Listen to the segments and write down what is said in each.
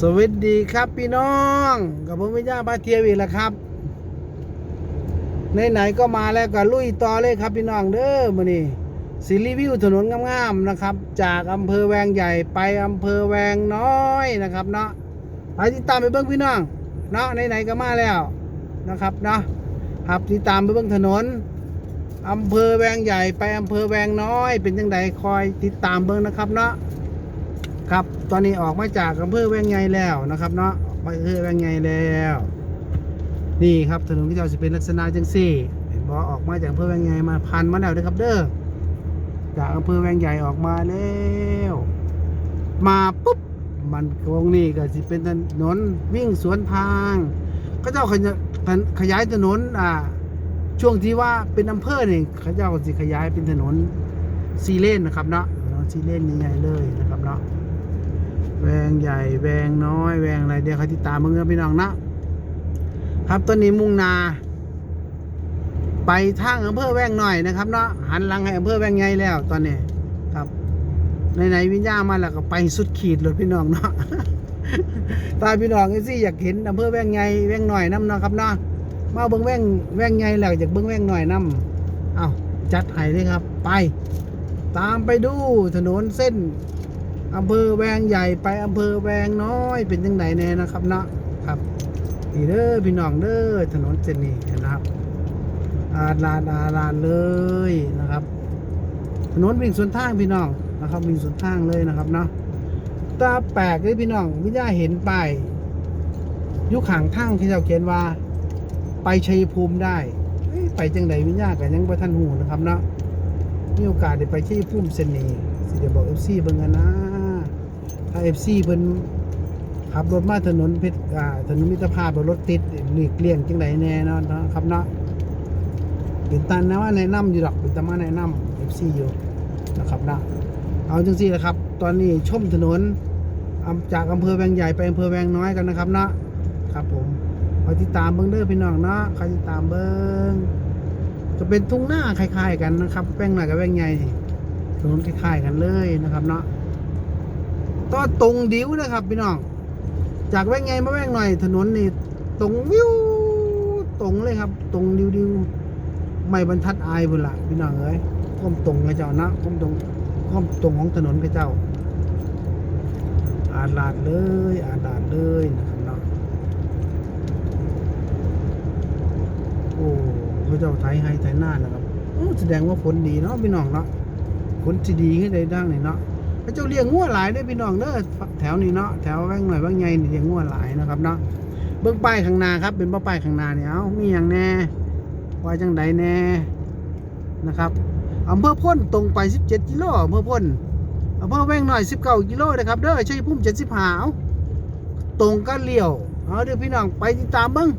สวัสดีครับพี่น้อง กับผมวิญญาพาเทียวีแล้วครับไหนๆก็มาแล้วก็ลุยต่อเลยครับพี่น้องเด้อมื้อนี้สิรีวิวถนนงามๆนะครับ จากอำเภอแวงใหญ่ไปอำเภอแวงน้อยนะครับเนาะไปติดตามไปเบิ่งพี่น้องเนาะไหนๆก็มาแล้วนะครับเนาะครับติดตามไปเบิ่งถนนอำเภอแวงใหญ่ไปอำเภอแวงน้อย เป็นจังไดคอยติดตามเบิ่งนะครับเนาะ ครับ ตอนนี้ออกมาจากอำเภอแวงไงแล้วนะครับ เนาะออกมาอำเภอแวงไงแล้ว นี่ครับถนนที่เราจะเป็นลักษณะจังสี่ เห็นบอออกมาจากอำเภอแวงไงมาพันมาแล้วนะครับ เด้อจากอำเภอแวงใหญ่ออกมาแล้ว มาปุ๊บมันตรงนี้ก็จะเป็นถนนวิ่งสวนทางก็เจ้าขยายขยายถนนอ่าช่วงที่ว่าเป็นอำเภอเนี่เขาเจ้าก็จะขยายเป็นถนนซีเลนนะครับเนาะถนนซีเลนใหญ่เลยนะครับเนาะ แวงใหญ่แวงน้อยแวงอะไรเดี๋ยวเขาติดตามมึงกันพี่น้องนะครับตอนนี้มุ่งนา ไปทางอำเภอแวงหน่อยนะครับเนาะหันหลังให้อำเภอแวงใหญ่แล้วตอนนี้ครับไหนๆวิญญาณมาแล้วก็ไปสุดขีดเลยพี่น้องเนาะตาพี่น้องไอ้สิอยากเห็นอำเภอแวงใหญ่แวงหน่อยน้ำเนาะครับเนาะมาเบิ่งแวงแวงใหญ่แล้วอยากเบิ่งแวงหน่อยน้ำเอาจัดให้เลยครับ ไป ตามไปดูถนนเส้น อำเภอแวงใหญ่ไปอำเภอแวงน้อยเป็นยังไงแน่นะครับเนาะครับนี่เด้อพี่น้องเด้อถนนเส้นนี้นะครับอาลาดอาลาดเลยนะครับ ถนนวิ่งสวนทางพี่น้องนะครับ วิ่งสวนทางเลยนะครับเนาะตาแปลกเลยพี่น้องวิญญาเห็นไปยุคห่างทางที่เราเขียนว่า ไปชัยภูมิได้ไปจังใดวิญญากันยังบ่ทันหูนะครับเนาะมีโอกาสได้ไปชัยภูมิเสนนี้สิเดี๋ยวบอกเอฟซีเบิ่งกันนะ ถ้าเอฟซีเพิ่นขับรถมาถนนเพชรอ่าถนนมิตรภาพรถติดหลีกเลี่ยงจังไดแน่เนอนนะครับเนาะเป็นตันนะว่าแนะนำอยู่ดอกเป็นตามาแนะนำเอฟซีอยู่นะครับนะเอาจังซี่นะครับ ตอนนี้ชมถนนอำจากอำเภอแวงใหญ่ไปอำเภอแวงน้อยกันนะครับนะครับผมคอยติดตามเบิ้งเด้อพี่น้องเนาะคอยติดตามเบิ้งจะเป็นทุ่งหน้าคล้าย ๆ กันนะครับแวงหน่อยกับแวงใหญ่ถนนคล้ายๆกันเลยนะครับเนาะ ก็ตรงดิ้วนะครับพี่น้อง จากแว่งไงมาแว่งหน่อย ถนนนี่ตรงวิวตรงเลยครับ ตรงดิ้วดิ้วไม่บรรทัดอายบุละพี่น้องเอ้ยก้มตรงกระเจ้านะก้อมตรงก้อมตรงของถนนกระเจ้า อาดลาดเลยอาดลาดเลยนะครับเนาะโอ้เขาเจ้าไทยให้ไทยหน้านะครับแสดงว่าฝนดีเนาะพี่น้องเนาะฝนจะดีขึ้นได้ดังเลยเนาะ พระเจ้าเลี้ยงงัวหลายได้พี่น้องเด้อแถวนี้เนาะแถวแว่งหน่อยแว่งไงนี่เลี้ยงงัวหลายนะครับเนาะเบื้องป้ายข้างหน้าครับ เป็นป้ายข้างหน้าเนี่ยเอามีอย่างแน่ว่าจังใดแน่นะครับอำเภอพ้นตรงไป 17 กิโลอำเภอพ้นอำเภอแว่งหน่อย 19 กิโลนะครับเด้อชัยภูมิ75เอาตรงก็เลี้ยวเอาเดี๋ยวพี่น้องไปติดตามเบิ้ง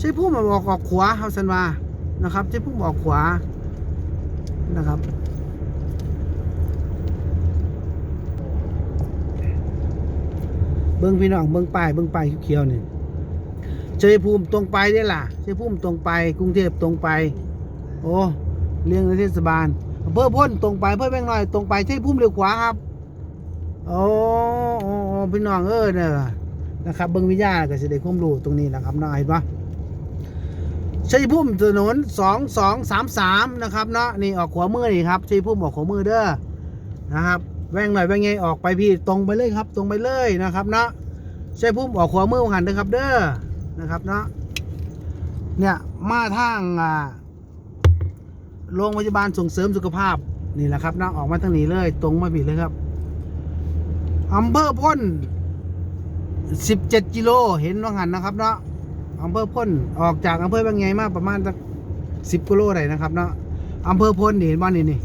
ชัยภูมิออกออกขวาเฮาสันว่านะครับชัยภูมิออกขวานะครับ บิ้งพี่น้องเบิ้งป้ายเบิ้งป้ายเขียวๆนี่ชัยภูมิตรงไปได้ล่ะชัยภูมิตรงไป กรุงเทพตรงไป โอ้เรียงในเทศบาลอำเภอพ้นตรงไปอำเภอแบงน้อยตรงไปชัยภูมิเลี้ยวขวาครับโอ้โอ้พี่น้องเออเนี่ยนะครับเบิ้งวิทยาก็จะได้ความรู้ตรงนี้นะครับน้องเห็นปะชัยภูมิถนนสองสองสามสามนะครับเนาะนี่ออกขวามือนี่ครับชัยภูมิออกขวามือเด้อนะครับ แว่งหน่อยแว่งไงออกไปพี่ตรงไปเลยครับ ตรงไปเลยนะครับเนาะใช่พุ่มออกขวามือหันเด้อครับ เด้อนะครับเนาะเนี่ยมาทางอ่าโรงพยาบาลส่งเสริมสุขภาพนี่แหละครับเนาะออกมาทางนี้เลย ตรงมาผิดเลยครับอำเภอพ้น17 กิโลเห็นว่าหันนะครับเนาะอำเภอพ้นออกจากอำเภอแว่งไงมาประมาณสักสิบกิโลได้นะครับเนาะอำเภอพ้นนี่เห็นบ้านนี่นี่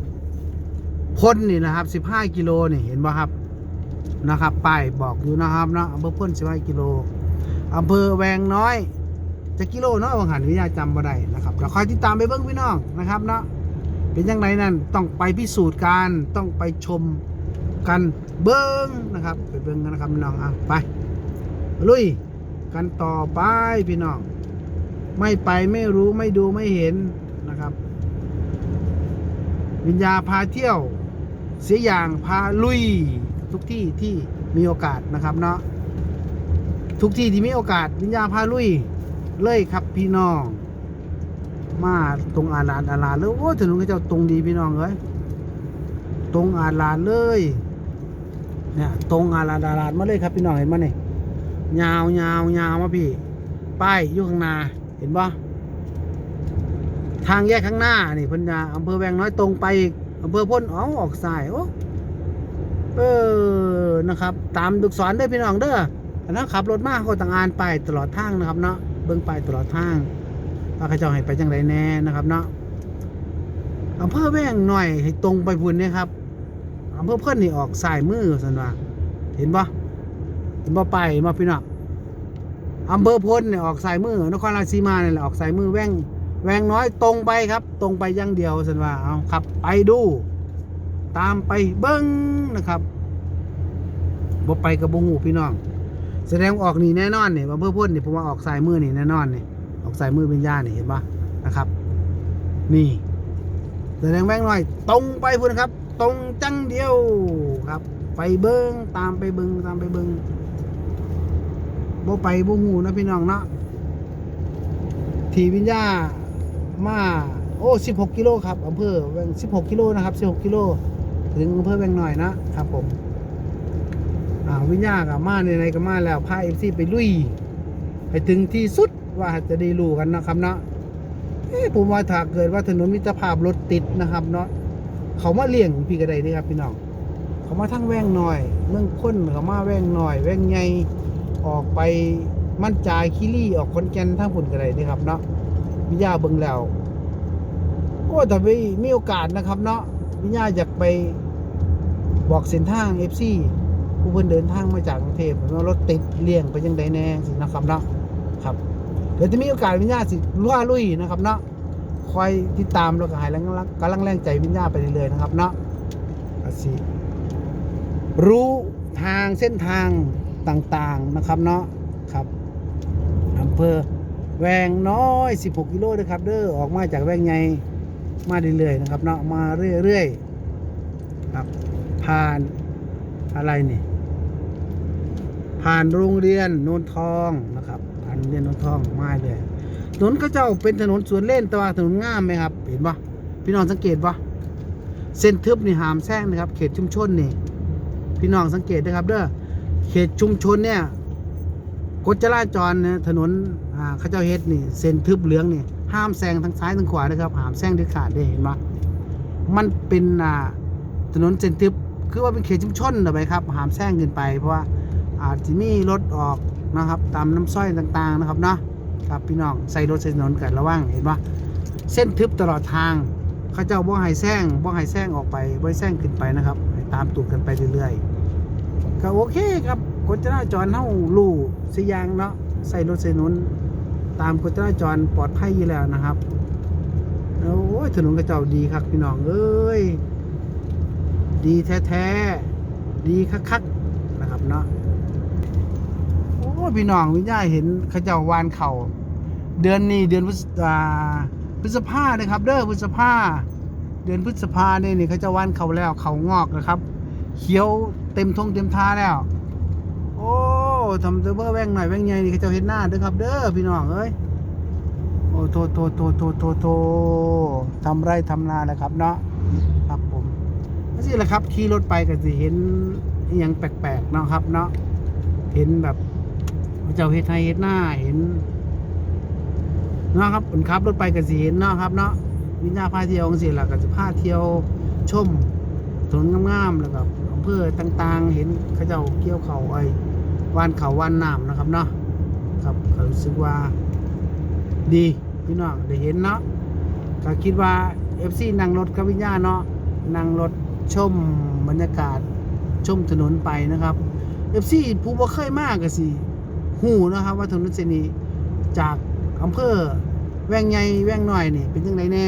พ้นนี่นะครับ 15 กิโลนี่เห็นป่ครับนะครับป้ายบอกอยู่นะครับเนาะอำเภอพ้น15กิโลอำเภอแวงน้อยจะกิโลเนาะบางหันวิทยาจำบ่ได้นะครับเราคอยติดตามไปเบิ้งพี่น้องนะครับเนาะเป็นยังไงนั่นต้องไปพิสูจน์กันต้องไปชมกันเบิ้งนะครับ ไปเบิ้งกันนะครับพี่น้องอะไปลุยกันต่อไปพี่น้อง ไม่ไปไม่รู้ไม่ดูไม่เห็นนะครับ วิญญาพาเที่ยว เสียอย่างพาลุยทุกที่ที่มีโอกาสนะครับเนาะทุกที่ที่มีโอกาสวิญญาพาลุยเลยครับพี่น้อง มาตรงอาลานอาลานเลยโอ้ถนนก็เจ้าตรงดีพี่น้องเอ้ยตรงอาลานเลยเนี่ยตรงอาลานอาลานมาเลยครับพี่น้องเห็นมั้ยนี่ยาวยาวยาวมาพี่ ป้ายอยู่ข้างหน้าเห็นปะทางแยกข้างหน้านี่พันยาอำเภอแวงน้อยตรงไปอีก อำเภอพ้นอ๋อออกซ้ายโอ้เออนะครับ ตามดุกศรได้พี่น้องเด้อนนั้นขับรถมาเขาต่างอ่านไปตลอดทางนะครับเนาะเบิ่งไปตลอดทางว่าเขาจ้าให้ไปจังไรแน่นะครับเนาะอำเภอแวงหน่อยให้ตรงไปพุ่นเนี่ยครับอำเภอเพิ่อนนี่ออกซ้ายมือสันว่าเห็นปะเห็นปะไปมาพี่น้องอำเภอพลเนี่ยออกสายมือนครราชสีมาเนี่ยแหละออกสายมือแว่ง แวงน้อยตรงไปครับ ตรงไปอยังเดียวสันว่าเอาครับไปดู ตามไปเบิ้งนะครับบ่ไปกับบ่หูพี่น้อง แสดงออกนี่แน่นอนเนี่ยอำเภอพลเนี่ยผมว่าออกสายมือนี่แน่นอนเนี่ยออกสายมือเป็นญาเนี่ยเห็นปะนะครับ นี่แสดงแวงน้อย ตรงไปพุ่นครับ ตรงจังเดียวครับไปเบิ้งตามไปเบิ้งตามไปเบิ้งบ่ไปบ่หูนะพี่น้องเนาะทีวิญญา มา โอ้16 กิโลครับอำเภอแวง16 กิโลนะครับ 16 กิโล ถึงอำเภอแวงหน่อยนะครับผม อ่า วิญญากับมาในในก็มาแล้วพา FC ไปลุยให้ถึงที่สุดว่าจะได้รู้กันนะครับเนาะเอ้ผมว่าถ้าเกิดว่าถนนมิตรภาพรถติดนะครับเนาะเขามาเลี่ยงพี่กระไดนี่ครับพี่น้องเขามาทั้งแวงหน่อย เมืองพ้นเขามาแวงหน่อย แวงใหญ่ออกไปมั่นใจคิรี่ออกคอนแกนทางผุนกันเลยนี่ครับเนาะ วิญญาเบิ่งแล้วก็แต่ไปมีโอกาสนะครับเนาะวิญญาอยากไปบอกเส้นทาง FC ผู้เพิ่นเดินทางมาจากกรุงเทพเหมือนว่ารถติดเลี่ยงไปยังใดแน่สินะครับเนาะครับเดี๋ยวจะมีโอกาสวิญญาสิล่วลุยนะครับเนาะคอยติดตามแล้วก็ให้แรงกำลังแรงใจวิญญาไปเรื่อยๆนะครับเนาะอาสิรู้ทางเส้นทางต่างๆนะครับเนาะครับอำเภอ แวงน้อย 16 กิโลนะครับเด้อออกมาจากแวงใหญ่มาเรื่อยๆนะครับเนาะมาเรื่อยๆครับผ่านอะไรนี่ผ่านโรงเรียนโนนทองนะครับผ่านโรงเรียนโนนทองมาเลยถนนเขาเจ้าเป็นถนนสวนเล่นแต่ว่าถนนงามไหมครับ เห็นปะพี่น้องสังเกตปะเส้นทึบนี่หามแซงนะครับ เขตชุมชนนี่ พี่น้องสังเกตนะครับ เด้อเขตชุมชนเนี่ย กฎจราจรเนี่ยถนนอ่าเขาเจ้าเฮ็ดนี่เส้นทึบเหลืองนี่ห้ามแซงทั้งซ้ายทั้งขวานะครับห้ามแซงเด็ดขาดได้เห็นปะมันเป็นถนนเส้นทึบคือว่าเป็นเขตชุมชนนะไปครับห้ามแซงเกินไป เพราะว่าอาจจะมีรถออกนะครับตามน้ำส้อยต่างๆนะครับเนาะครับพี่น้องใส่รถใส่ถนนกันระวังเห็นปะเส้นทึบตลอดทางเขาเจ้าบ่ให้แซงบ่ให้แซงออกไปบ่ให้แซงขึ้นไปนะครับ ตามตูดกันไปเรื่อยๆก็โอเคครับ กฎจราจรเฮารู้สิยางเนาะใส่รถใส่ถนนตามกฎจราจรปลอดภัยอยู่แล้วนะครับโอ้ยถนนกระเจ้าดีครับพี่น้องเอ้ยดีแท้ๆดีคักๆนะครับเนาะโอ้พี่น้องวิญญาเห็นขเจ้าวานเข่าเดือนนี้เดือนพฤษอ่าพฤษภานะครับเด้อพฤษภาเดือนพฤษภาเนี่ยนี่เขาเจะวานเข่าแล้วเขางอกนะครับ เขียวเต็มทงเต็มท่าแล้ว โอ้ทำเซอร์เวอร์แว่งหน่อยแว่งใหญ่นี่เขาเจะเห็นหน้าเด้อครับ เด้อพี่น้องเอ้ยโอ้โทโทโทโทโทโททำไรทำนาแหละครับเนาะครับผมนี่สิแหละครับขี่รถไปก็จะเห็นอย่างแปลกๆเนาะครับ เนาะเห็นแบบเขาเจ้าเฮ็ดไทยเฮ็ดหน้าเห็นเนาะครับผมขับรถไปก็สิเห็นเนาะครับ เนาะวิญญาพาเที่ยวจังซี่ล่ะก็จะพาเที่ยวชมถนนงามๆแล้วก็อำเภอต่างๆ เห็นเขาเจ้าเกี่ยวเขาไอ้ วานเขาวานน้ำนะครับเนาะครับก็รู้สึกว่าดีพี่น้องได้เห็นเนาะก็คิดว่า FC นั่งรถกับวิญญาเนาะนั่งรถชมบรรยากาศชมถนนไปนะครับ FC ผู้บ่เคยมากก็สิหูนะครับ ว่าถนนเส้นนี้จากอำเภอแว่งใหญ่แว่งน้อยนี่เป็นจังไดแน่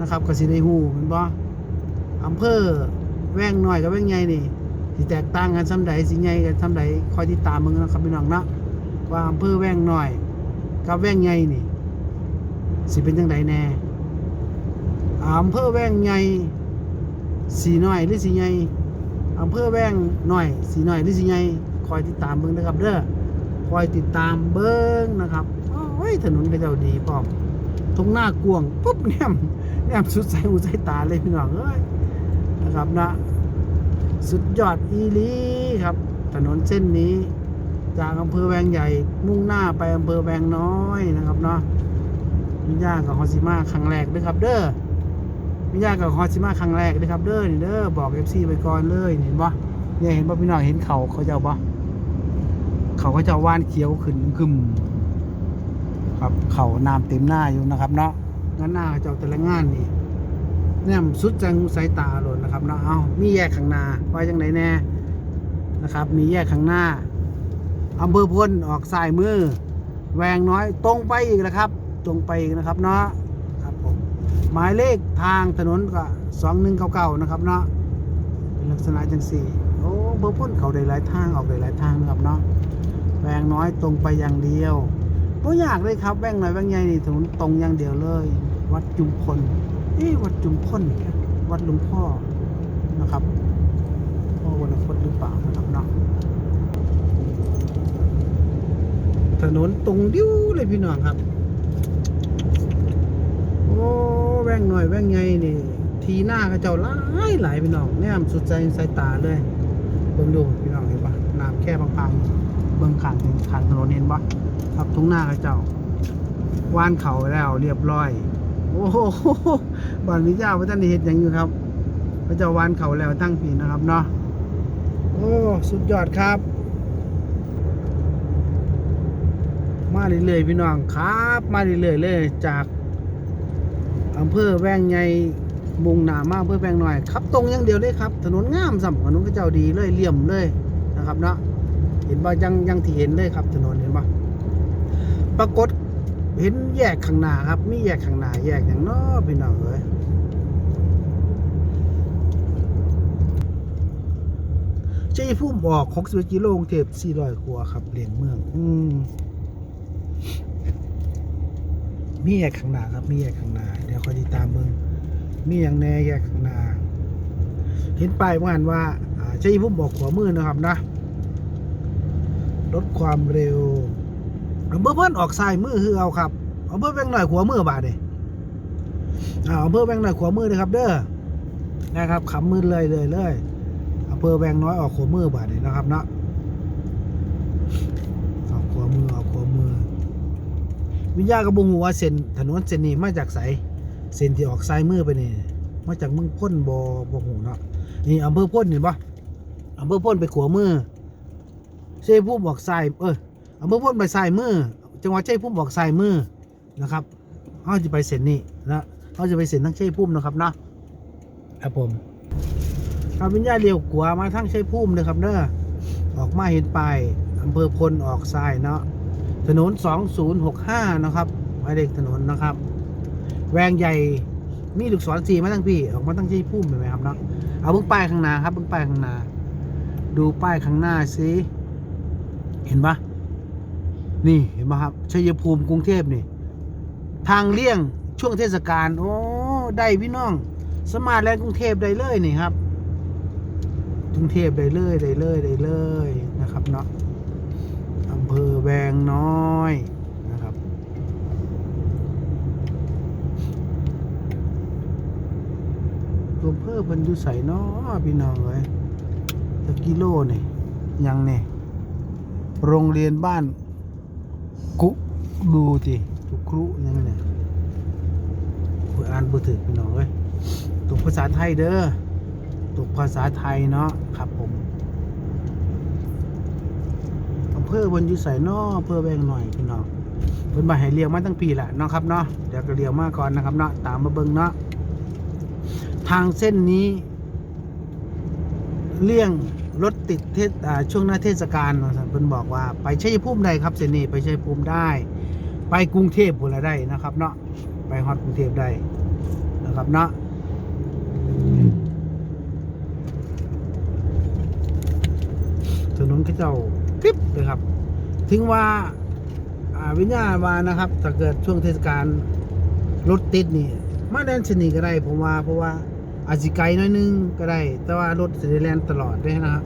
นะครับก็สิได้หูแม่นบ่อำเภอแว่งน้อยกับแว่งใหญ่นี่ สิแตกต่างกันซ้ำใดสิใหญ่กันซ้ำใดคอยติดตามมึงนะครับพี่น้องเนาะว่าอำเภอแว่งน้อยกับแว่งใหญ่นี่ สิเป็นจังไดแน่อำเภอแว่งใหญ่สีหน้อยหรือสีใหญ่อำเภอแว่งน้อยสีหน้อยหรือสีใหญ่คอยติดตามมึงนะครับเด้อคอยติดตามเบิ้งนะครับโอ้ยถนนก็เจ้าดีพร้อมตรงหน้ากวงปุ๊บเนี่ยมเนี่ยมสุดใสหูใสตาเลยพี่น้องเอ้ยนะครับนะ สุดยอดอีลีครับ ถนนเส้นนี้ จากอำเภอแวงใหญ่ มุ่งหน้าไปอำเภอแวงน้อยนะครับเนาะมิย่ากับฮอซิมาครั้งแรกด้วยครับ เด้อมิย่ากับฮอซิมาครั้งแรกด้วยครับเด้อนี่เด้อบอกเอฟซีไปก่อนเลยเห็นปะเนี่ยเห็นปะพี่น้องเห็นเขาเขาจ้าปะเขาก็จะว่านเขียวขึ้นขึ้นครับเขาน้ำเต็มหน้าอยู่นะครับเนาะงั้นหน้าเขาเจ้าแต่ละงานนี่ เนี่ยสุดจังสายตาหล่นนะครับเนาะเอามีแยกข้างหน้าไว้จังไหนแน่นะครับ มีแยกข้างหน้าอำเภอพลออกซ้ายมือ แวงน้อยตรงไปอีกนะครับ ตรงไปอีกนะครับเนาะครับผมหมายเลขทางถนนก็สองหนึ่งเก้าเก้านะครับเนาะเป็นลักษณะจังสี่โอ้อำเภอพลเขาได้หลายทางออกได้หลายทางนะครับเนาะแวงน้อยตรงไปอย่างเดียวก็อยากเลยครับแวงหน้อยแวงใหญ่นี่ถนนตรงอย่างเดียวเลย วัดจุมพล เอ๊วัดจุมพลวัดหลวงพ่อนะครับพ่อวันพจน์หรือเปล่านะครับเนาะถนนตรงดิ้วเลยพี่น้องครับ โอ้แว่งหน่อยแว่งไงนี่ ทีหน้าก็เจ้าหลายหลายพี่น้องแนมสุดใจสายตาเลยเบิ่งดูพี่น้องเห็นปะน้ำแค่พังๆเบิ่งขางขางถนนเห็นปะครับทุ่งหน้าก็เจ้าว่านเขาแล้วเรียบร้อย โอ้โห บ้านนี้เจ้าพระท่านได้เห็นอย่างอยู่ครับ พระเจ้าวานเขาแล้วตั้งปีนะครับเนาะโอ้สุดยอดครับ มาเรื่อยๆพี่น้องครับ มาเรื่อยๆเลยจากอำเภอแวงใหญ่มุงหนามาอำเภอแวงหน่อยครับตรงอย่างเดียวเลยครับ ถนนงามสัมถนนก็เจ้าดีเลยเลี่ยมเลยนะครับเนาะเห็นบ่ยังยังที่เห็นเลยครับ ถนนเห็นบ่ปรากฏเห็นแยกข้างหน้าครับมีแยกข้างหน้าแยกอย่างนาะพี่น้องเอ้ย ชัยภูมิออก61กิโลกรุงเทพ400กว่าครับเลียงเมือง อืมมีแยกข้างหน้าครับ มีแยกข้างหน้าเดี๋ยวคอยติดตามเบิ่งมีอย่างแน่แยกข้างหน้าเห็นป้ายว่าว่าอ่าใช้พุ่มบอกขวามือนะครับนะลดความเร็วอำเภอเพิ่นออกซ้ายมือคือเอาครับอำเภอแบงหน่อยขวามือบาดนี่อ่าอำเภอแบงหน่อยขวามือเลยครับ เด้อนะครับขำมือเลยเลยเลยอำ เภอแบงน้อยออกขวามือบาดนี่นะครับเนาะออกขวามือออกขวามือ วิญญาณกระบงหัวเส้นถนนเส้นนี้มาจากไสเส้นที่ออกซ้ายมือไปนี่มาจากเมืองพ้นบอบหูเนาะนี่อำเภอพ้นเห็นปะอำเภอพ้นไปขวามือเชยภูมิบอกซ้ายเอออำเภอพ้นไปซ้ายมือจังหวัดเชยภูมิบอกซ้ายมือนะครับเขาจะไปเส้นนี้นะเขาจะไปเส้นทั้งเชยภูมินะครับนะครับผม ครับวิญญาณเลี้ยวขวามาทั้งเชยภูมิเลยครับเด้อออกมาเห็นป้ายอำเภอพลออกซ้ายเนาะถนน 2065 นะครับหมายเลขถนนนะครับ แวงใหญ่มีลูกศรสีมาตั้งพี่ ออกมาตั้งที่พุ่มเห็นไหมครับเนาะเอาเบิ้งป้ายข้างหน้าครับเบิ้งป้ายข้างหน้าดูป้ายข้างหน้าสิเห็นปะนี่เห็นปะครับชัยภูมิกรุงเทพนี่ ทางเลี่ยงช่วงเทศกาลโอ้ได้พี่น้อง สมาร์ทแลนด์กรุงเทพได้เลยนี่ครับ กรุงเทพได้เลยได้เลยได้เลยนะครับเนาะอำเภอแวงน้อยนะครับ ตัวเพิ่มเพิ่นอยู่ใส่น้อพี่น้องเอ้ยตะกิโลนี่ยังเนี่ยโรงเรียนบ้านกุดูจิกุครุยังเนี่ยอ่านบ่ถึกพี่น้องเอ้ยตกภาษาไทยเด้อตกภาษาไทยเนาะครับผม อำ เภอเพิ่นอยู่ใส่นออำเภอแวงหน่อยพี่น้องเพิ่นมาให้เลี้ยวมาตั้งปีละเนาะครับเนาะเดี๋ยวก็เลี้ยวมาก่อนนะครับเนาะตามมาเบิ่งเนาะทางเส้นนี้ เลี่ยงรถติดเทศช่วงหน้าเทศกาลเพิ่นบอกว่าไปชัยภูมิได้ครับเสนนี้ไปชัยภูมิได้ ไปกรุงเทพพุ่นละได้นะครับ เนาะไปฮอดกรุงเทพได้นะครับเนาะถนนก็เจ้า คลิปเลยครับ ถึงว่าวิญญาณวานะครับ ถ้าเกิดช่วงเทศกาลรถติดนี่ มาแดนชนีก็ได้ ผมว่าเพราะว่าอาจสิไกลหน้อยนึงก็ได้ แต่ว่ารถสิได้แล่นตลอดได้นะครับ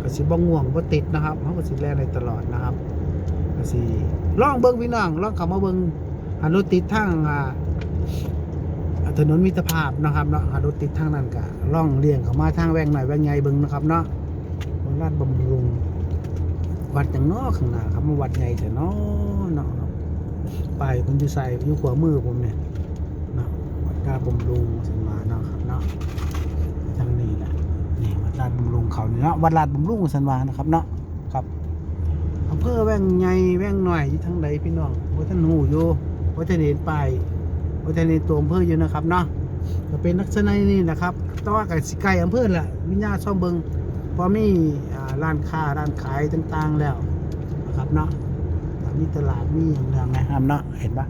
ก็สิบ่ง่วงบ่ติดนะครับเขาก็สิแล่นได้ตลอดนะครับก็สิลองเบิ่งพี่น้องลองข้ามาเบิ่งหารถติดทางอ่าถนนมิตรภาพนะครับเนาะหารถติดทางนั้นก็ล่องเลี่ยงเข้ามาทางแวงหน่อยแวงใหญ่เบิ่งนะครับเนาะลาดบำรุง วัดจังนาะข้างหน้าครับมาวัดใหญ่แต่นาะเนาะป้ายผมอยู่ใส่อยู่ขวามือผมเนี่ยเนาะวัดลาบำรุงสันมาเนาะครับเนาะทางนี้แหละนี่วัดลาดบำรุงเขานี่เนาะวัดลาดบำรุงสันมานะครับเนาะครับอำเภอแว่งใหญ่แว่งหน่อยอยู่ทางใดพี่น้องว่าท่านหูอยู่ว่าท่านเห็นป้ายว่าท่านเห็นตัวอำเภออยู่นะครับเนาะก็เป็นลักษณะนี้นะครับแต่ว่ากับสิไกลอำเภอแหละวิญญาณซ่อมเบิงพอมี ร้านค้าร้านขายต่างๆแล้วนะครับเนาะมีตลาดมีอย่างเรื่องนะครับเนาะเห็นปะ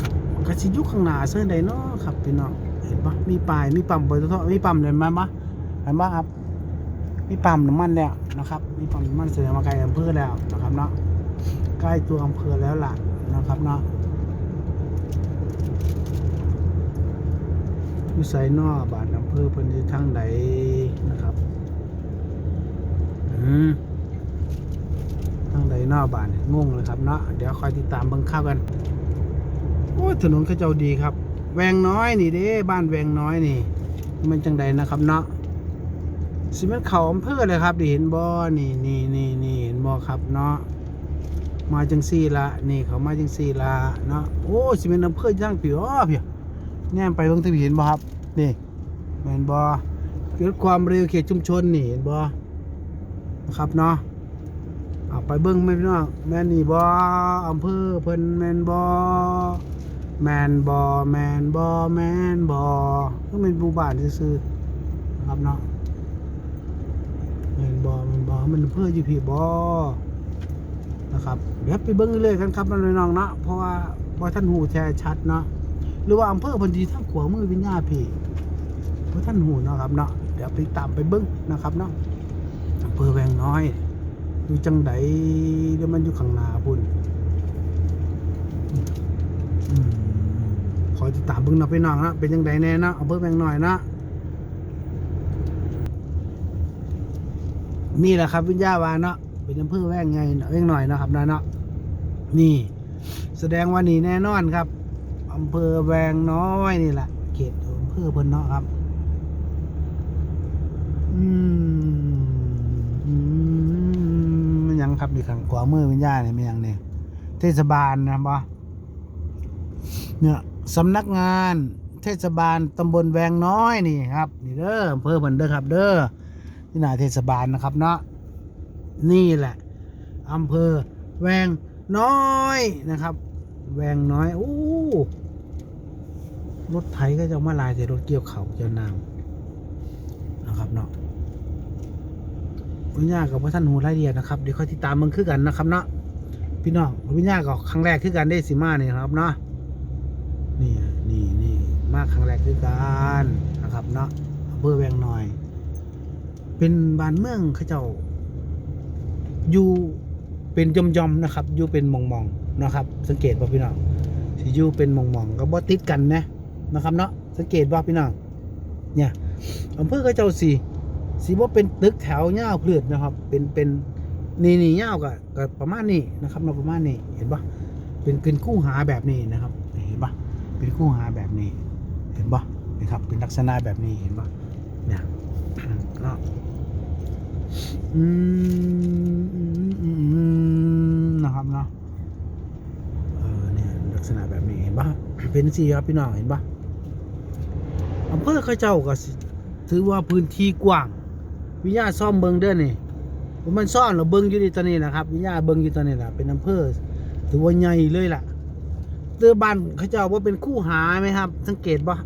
ครับมันก็สิยุข้างหน้าเส้นใดเนาะครับพี่น้องเห็นปะมีป้ายมีปั๊มปตทมีปั๊มเห็นไหมปะเห็นปะครับ มีปั๊มน้ำมันแล้วนะครับ มีปั๊มน้ำมันแสดงมาไกลอำเภอแล้วนะครับเนาะใกล้ตัวอำเภอแล้วล่ะนะครับเนาะอยู่ไซนอบาทอำ เภอเพิ่นอยู่ทางใดนะครับอืมทางใดนอบาทงงเลยครับเนาะเดี๋ยวคอยติดตามเบิ่งข้าวกันโอ้ถนนเขาเจ้าดีครับ แวงน้อยนี่เด้บ้านแวงน้อยนี่ มันจังใดนะครับเนาะสิมันเขาอำเภอเลยครับดิเห็นบ่นี่นี่นี่นี่เห็นบ่ครับเนาะมาจังซี่ละนี่เขามาจังซี่ละเนาะโอ้สิเป็นอำเภอจังปีอ้อเพียแนมไปเบิ่งทะเบียนบ่ครับนี่ แม่นบ่เกิดความเร็วเขตชุมชนนี่เห็นบ่นะครับเนาะเอาไปเบิ่งแม่พี่น้องแม่นนี่บ่อำเภอเพิ่นแม่นบ่แม่นบ่แม่นบ่แม่นบ่ก็เป็นหมู่บ้านซื่อนะครับเนาะแม่นบ่แม่นบ่มันอำเภออยู่พี่บ่นะครับเดี๋ยวไปเบิ่งเรื่อยๆกันครับน้องๆเนาะเพราะว่าบ่ท่านหูแท้ชัดเนาะหรือว่าอำเภอพันธีทั้งขวามือวิญญาพี่ พราะท่านหูเนาะครับเนาะเดี๋ยวไปตามไปเบิ้งนะครับเนาะอำเภอแวงน้อยอยู่จังใดเดี๋ยวมันอยู่ข้างหน้าพุ่นอืมขอติดตามเบิ้งนะพี่น้องนะเป็นจังใดแน่นะอำเภอแวงน้อยนะนี่แหละครับวิญญาวาเนาะเป็นอำเภอแวงไงแวงหน่อยนะครับนะเนาะนี่ แสดงว่านี่แน่นอนครับอำเภอแวงน้อยนี่แหละเขตอำเภอเพิ่นเนาะครับ มันยังครับนี่ข้างขวามือวิญญาณนี่มันยังเนี่ยเทศบาลนะบ่เนี่ยสำนักงานเทศบาลตำบลแวงน้อยนี่ครับ นี่เด้ออำเภอเพิ่นเด้อครับ เด้อที่หน้าเทศบาลนะครับเนาะนี่แหละอำเภอแวงน้อยนะครับ แวงน้อยโอ้รถไถก็จะมาลายแต่รถเกี่ยวเขาเจ้านางนะครับเนาะ วิญญากับพระท่านหูรายละเอียดนะครับเดี๋ยวค่อยติดตามมึงคือกันนะครับเนาะพี่น้องวิญญาก็ครั้งแรกคือกันได้สิมาเนี่ยครับเนาะนี่นี่นี่มาครั้งแรกคือกันนะครับเนาะอำเภอแวงน้อย เป็นบ้านเมืองเขาเจ้าอยู่เป็นยมยอมๆนะครับอยู่เป็นมองมองๆนะครับ สังเกตว่าพี่น้องสิอยู่เป็นมองมองๆก็บ่ติดกันนะนะครับเนาะสังเกตว่าพี่น้องเนี่ยอำเภอเขาเจ้าสี่ สีว่าเป็นตึกแถวเงาวเพลือดนะครับ เป็นเป็นนี่นี่เงาวก็ก็ประมาณนี้นะครับเนาประมาณนี้เห็นปะเป็นเป็นคู่หาแบบนี้นะครับ เห็นปะเป็นคู่หาแบบนี้ เห็นปะนะครับ เป็นลักษณะแบบนี้เห็นปะเนี่ยเนะอืมอืมนะครับเนาะเออเนี่ยลักษณะแบบนี้เห็นปะเป็นสี่ครับพี่น้องเห็นปะอำเภอเขาเจ้าก็ถือว่าพื้นที่กว้าง วิญญาซ่อมเบิงเด้อนี่มันซ่อนเราเบิงอยู่ในตอนนี้นะครับ วิญญาเบิงอยู่ตอนนี้แหละเป็นอำเภอถือว่าใหญ่เลยล่ะเตือบ้านเขาเจ้าว่าเป็นคู่หาไหมครับ สังเกตปะ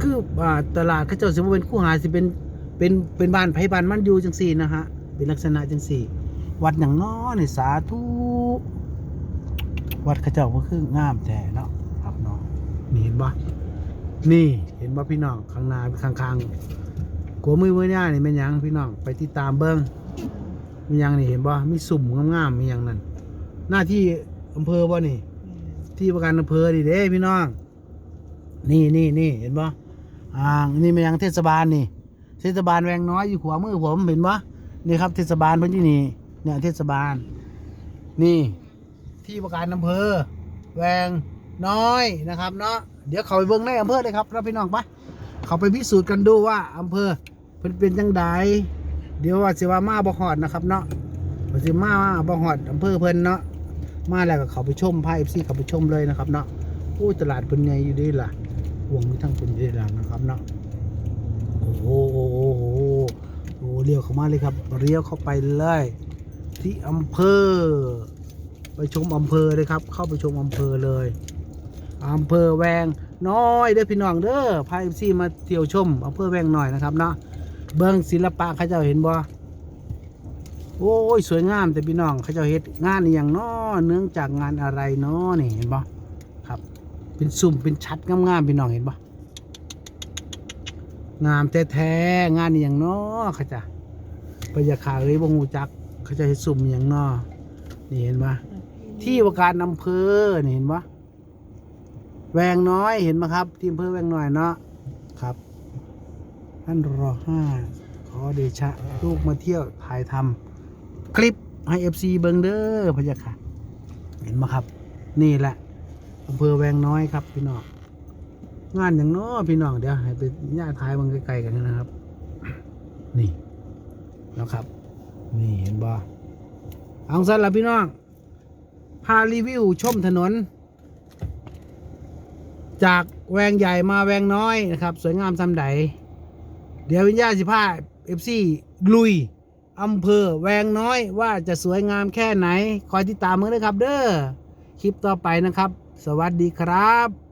คืออ่าตลาดเขาเจ้าสิว่าเป็นคู่หาสิเป็นเป็นเป็นบ้านไผบ้านมันอยู่จังสี่นะฮะเป็นลักษณะจังสี่ วัดอย่างน้อนี่สาธุวัดเข้าเจ้าก็คืองามแต่เนาะครับเนาะนี่เห็นปะนี่เห็นปะพี่น้องข้างหน้าข้างๆ กัวมือมือเนี่ยนี่เป็นหยังพี่น้องไปติดตามเบิ้งมีหยังนี่เห็นปะมีสุ่มงามๆมีหยังนั่นหน้าที่อำเภอปะนี่ ที่ประกันอำเภอดิเด้พี่น้อง นี่นี่นี่เห็นปะอ่านี่เป็นหยังเทศบาลนี่ เทศบาลแวงน้อยอยู่ขวามือผมเห็นปะนี่ครับเทศบาลเพิ่นที่นี่เนี่ยเทศบาล นี่ ที่ประการอำเภอ แวงน้อยนะครับเนาะเดี๋ยวเขาไปเบิ่งในอำเภอเลยครับเราพี่น้องปะเขาไปพิสูจน์กันดูว่าอำเภอ เพิ่นเป็นจังไดเดี๋ยวว่าสิว่ามาบ่ฮอดนะครับเนาะว่าสิมาบ่ฮอดอำเภอเพิ่นเนาะมาแล้วก็เขาไปชมพา FC เขาไปชมเลยนะครับเนาะโอ้ตลาดเพิ่นใหญ่อยู่ดีล่ะห่วงทั้งเพิ่นอยู่เดีล่ะนะครับเนาะโอ้โหโอ้โหโอ้โหเลี้ยวเข้ามาเลยครับเลี้ยวเข้าไปเลยที่อำเภอ ไปชมอำเภอเลยครับ เข้าไปชมอำเภอเลยอำเภอแวงน้อยเด้อพี่น้องเด้อพาเอฟซีมาเที่ยวชมอำเภอแวงน้อยนะครับเนาะ เบิ้งศิลปะเขาเจ้าเห็นบ่โอ้ยสวยงามแต่พี่น้องเขาเจ้าเฮ็ดงานอย่างน้อเนื่องจากงานอะไรน้อนี่เห็นบ่ครับ เป็นซุ่มเป็นชัดงามๆพี่น้องเห็นบ่งามแท้ๆงานอย่างน้อเขาจะพยาคาเอ้ยบ่งูจัก เขาจะให้สุ่มอย่างน้อนี่เห็นปะที่ว่าการอำเภอนี่เห็นปะแวงน้อยเห็นปะครับ ที่อำเภอแวงน้อยเนาะานรอห้าขอเดชะ ลูกมาเที่ยวถ่ายทำคลิปให้เอฟซีเบิงเด้อพะยะค่ะ เห็นปะครับ นี่แหละอำเภอแวงน้อยครับพี่น้องงานอย่างน้อพี่น้องเดี๋ยวให้ไปย่าท้ายมันไกลๆกันนะครับ นี่นะครับ นี่เห็นบ่เอาสั้นละพี่น้องพารีวิวชมถนน จากแวงใหญ่มาแวงน้อยนะครับ สวยงามซ้ำใด ดี๋ยววิญญาณสิพาเอฟซีลุยอำเภอแวงน้อยว่าจะสวยงามแค่ไหน คอยติดตามมึงนะครับ เด้อคลิปต่อไปนะครับ สวัสดีครับ